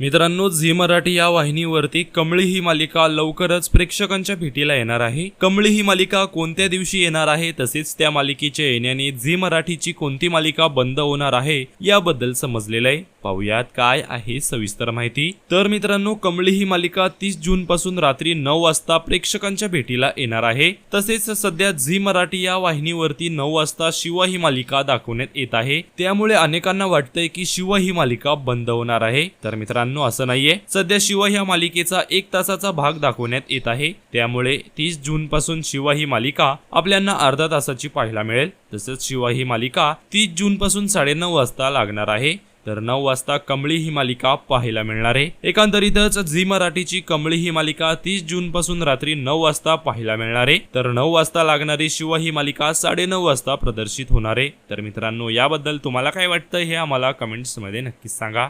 मित्रांनो झी मराठी या वाहिनीवरती कमळी ही मालिका लवकरच प्रेक्षकांच्या भेटीला येणार आहे. कमळी ही मालिका कोणत्या दिवशी येणार आहे? तसेच त्या मालिकेच्या येण्याने झी मराठीची कोणती मालिका बंद होणार आहे? याबद्दल समजलेलं आहे. पाहुयात काय आहे सविस्तर माहिती. तर मित्रांनो कमळी ही मालिका तीस जून पासून रात्री नऊ वाजता प्रेक्षकांच्या भेटीला येणार आहे. तसेच सध्या झी मराठी या वाहिनीवरती नऊ वाजता शिवा ही मालिका दाखवण्यात येत आहे. त्यामुळे अनेकांना वाटतंय की शिवा ही मालिका बंद होणार आहे. तर मित्रांनो असं नाहीये. सध्या शिवा ह्या मालिकेचा एक तासाचा भाग दाखवण्यात येत आहे. त्यामुळे तीस जून पासून शिवा ही मालिका आपल्याला अर्धा तासाची पाहायला मिळेल. तसेच शिवा ही मालिका तीस जून पासून साडेनऊ वाजता लागणार आहे. तर नऊ वाजता कमळी ही मालिका पाहायला मिळणार आहे. एकंदरीतच झी मराठीची कमळी ही मालिका तीस जून पासून रात्री नऊ वाजता पाहायला मिळणार आहे. तर नऊ वाजता लागणारी शिव ही मालिका साडेनऊ वाजता प्रदर्शित होणार आहे. तर मित्रांनो याबद्दल तुम्हाला काय वाटतं हे आम्हाला कमेंट्समध्ये नक्कीच सांगा.